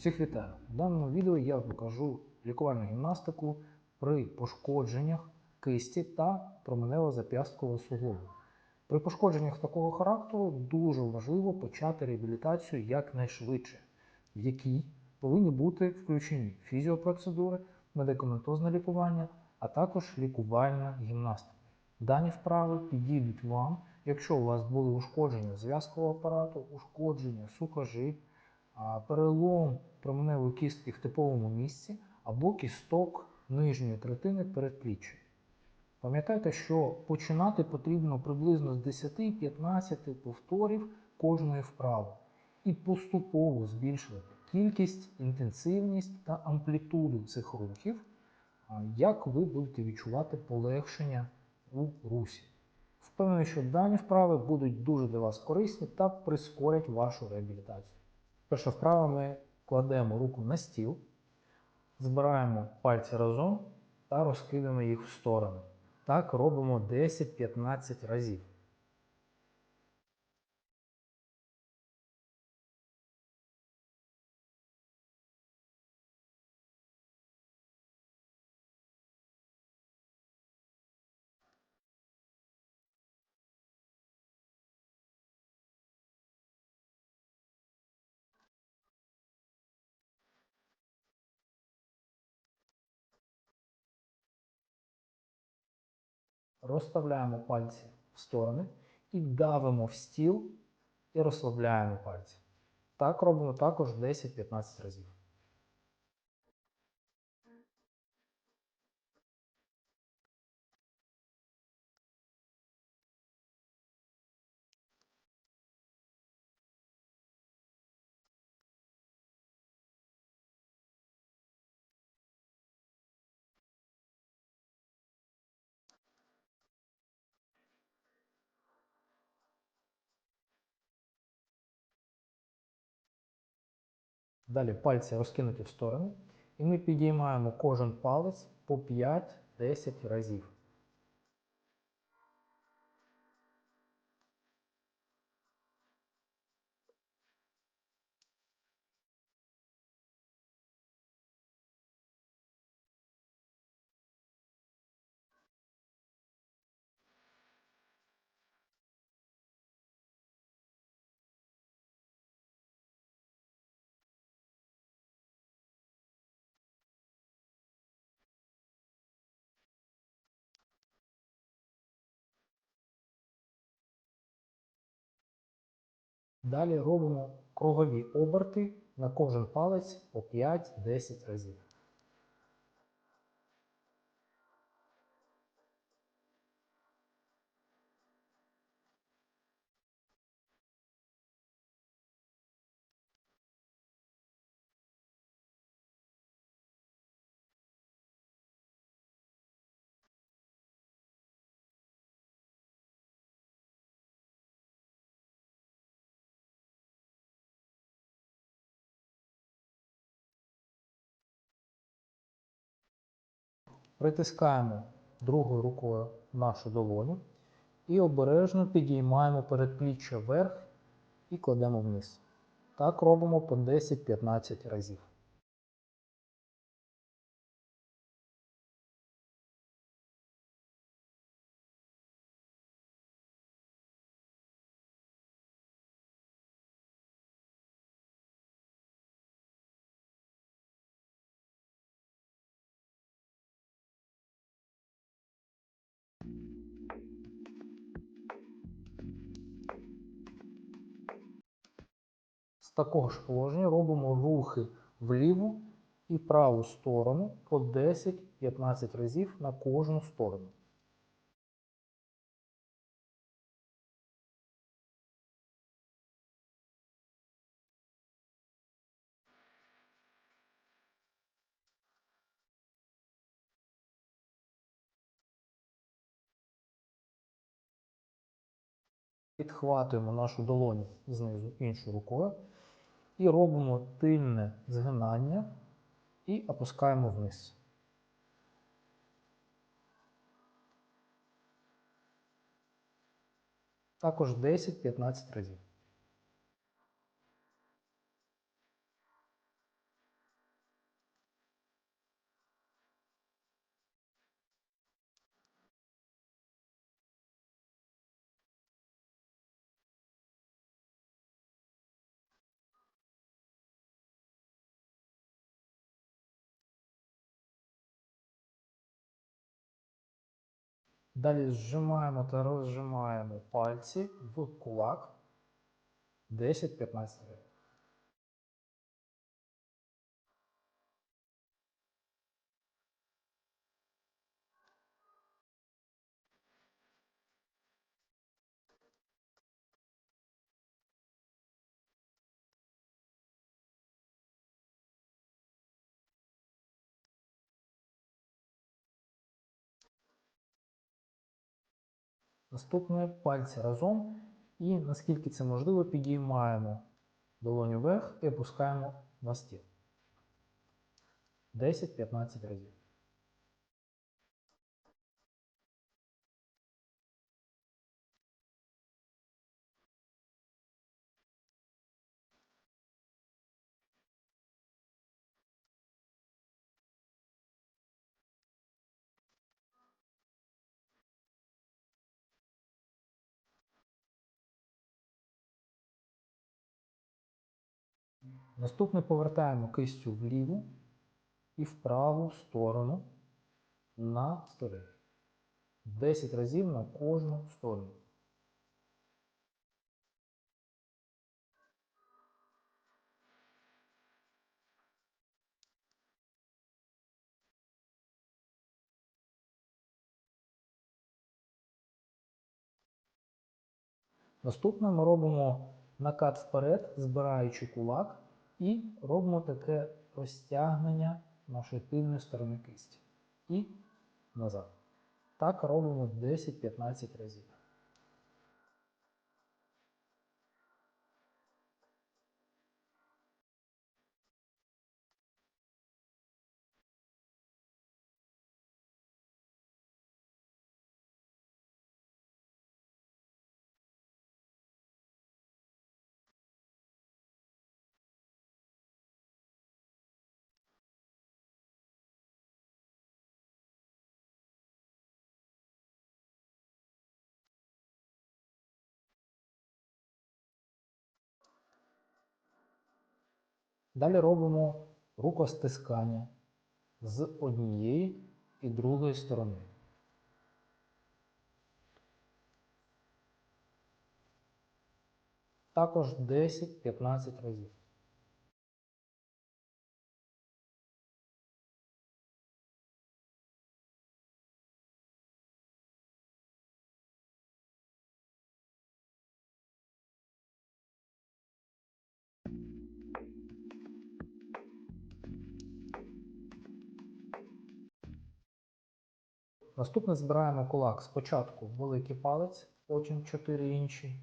Всіх вітаю! У даному відео я покажу лікувальну гімнастику при пошкодженнях кисті та променево-зап'ясткового суглобу. При пошкодженнях такого характеру дуже важливо почати реабілітацію якнайшвидше, в якій повинні бути включені фізіопроцедури, медикаментозне лікування, а також лікувальна гімнастика. Дані вправи підійдуть вам, якщо у вас були ушкодження зв'язкового апарату, ушкодження сухожил, а, перелом променевої кістки в типовому місці або кісток нижньої третини передпліччя. Пам'ятайте, що починати потрібно приблизно з 10-15 повторів кожної вправи і поступово збільшувати кількість, інтенсивність та амплітуду цих рухів, як ви будете відчувати полегшення у русі. Впевнений, що дані вправи будуть дуже для вас корисні та прискорять вашу реабілітацію. Перша вправа ми кладемо руку на стіл, збираємо пальці разом та розкидаємо їх в сторони. Так робимо 10-15 разів. Розставляємо пальці в сторони і давимо в стіл і розслабляємо пальці. Так робимо також 10-15 разів. Далі пальці розкинуті в сторони, і ми підіймаємо кожен палець по 5-10 разів. Далі робимо кругові оберти на кожен палець по 5-10 разів. Притискаємо другою рукою нашу долоню і обережно підіймаємо передпліччя вверх і кладемо вниз. Так робимо по 10-15 разів. Такого ж положення робимо рухи в ліву і праву сторону по 10-15 разів на кожну сторону. Підхватуємо нашу долоню знизу іншою рукою і робимо тильне згинання і опускаємо вниз. Також 10-15 разів. Далі зжимаємо та розжимаємо пальці в кулак 10-15 разів. Наступне пальці разом і наскільки це можливо, підіймаємо долоню вверх і опускаємо на стіл. 10-15 разів. Наступне повертаємо кистю в ліву і в праву сторону на столі. 10 разів на кожну сторону. Наступне ми робимо накат вперед, збираючи кулак, і робимо таке розтягнення нашої тильної сторони кисті. І назад. Так робимо 10-15 разів. Далі робимо рукостискання з однієї і другої сторони. Також 10-15 разів. Наступне збираємо кулак спочатку великий палець, потім 4 інші.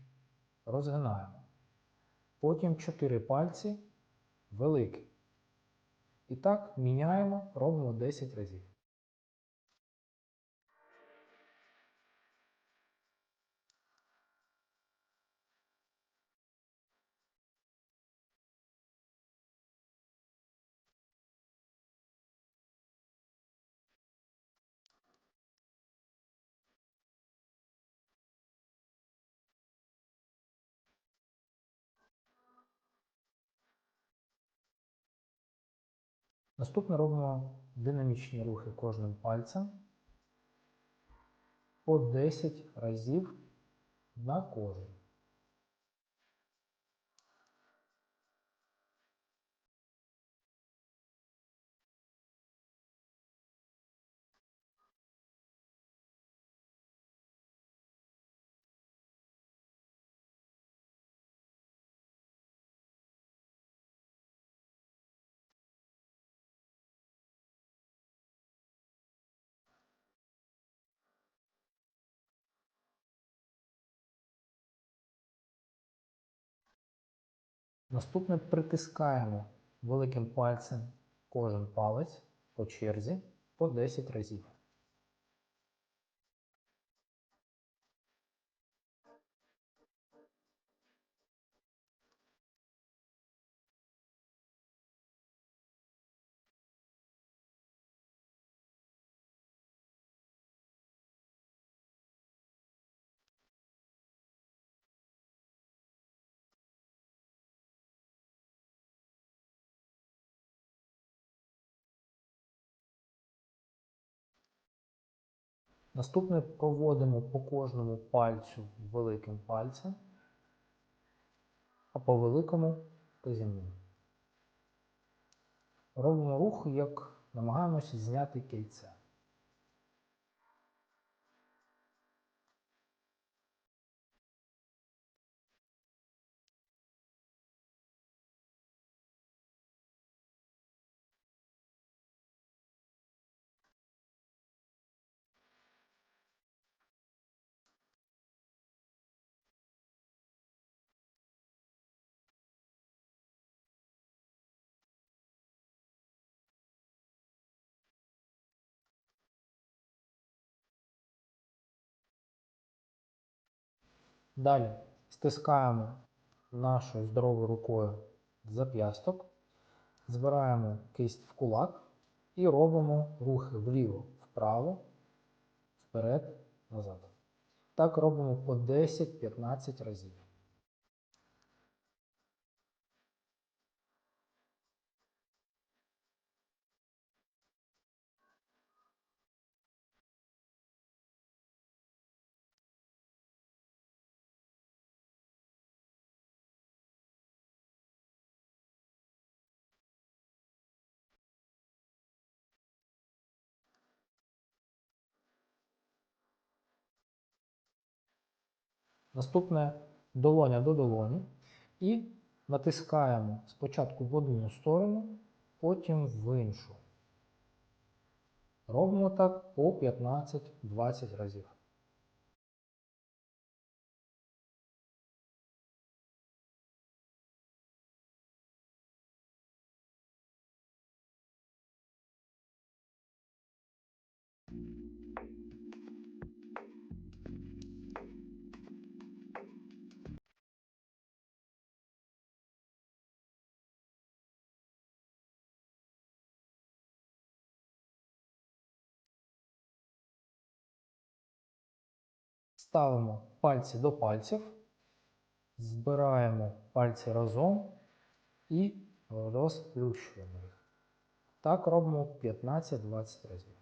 Розгинаємо. Потім 4 пальці великий. І так міняємо, робимо 10 разів. Наступне робимо динамічні рухи кожним пальцем по 10 разів на кожен. Наступне притискаємо великим пальцем кожен палець по черзі по 10 разів. Наступне проводимо по кожному пальцю великим пальцем, а по великому казівним. Робимо рух, як намагаємося зняти кільце. Далі стискаємо нашою здоровою рукою зап'ясток, збираємо кисть в кулак і робимо рухи вліво, вправо, вперед, назад. Так робимо по 10-15 разів. Наступне долоня до долоні і натискаємо спочатку в одну сторону, потім в іншу. Робимо так по 15-20 разів. Ставимо пальці до пальців, збираємо пальці разом і розплющуємо їх. Так робимо 15-20 разів.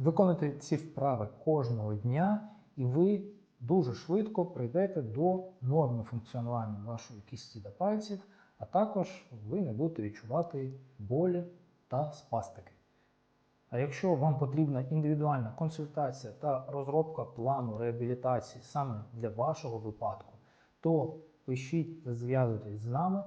Виконуйте ці вправи кожного дня, і ви дуже швидко прийдете до норми функціонування вашої кісті та пальців, а також ви не будете відчувати болі та спастики. А якщо вам потрібна індивідуальна консультація та розробка плану реабілітації саме для вашого випадку, то пишіть та зв'язуйтесь з нами.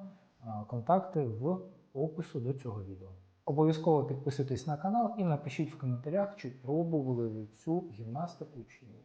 Контакти в опису до цього відео. Обов'язково підписуйтесь на канал і напишіть в коментарях, чи пробували ви цю гімнастику чи ні.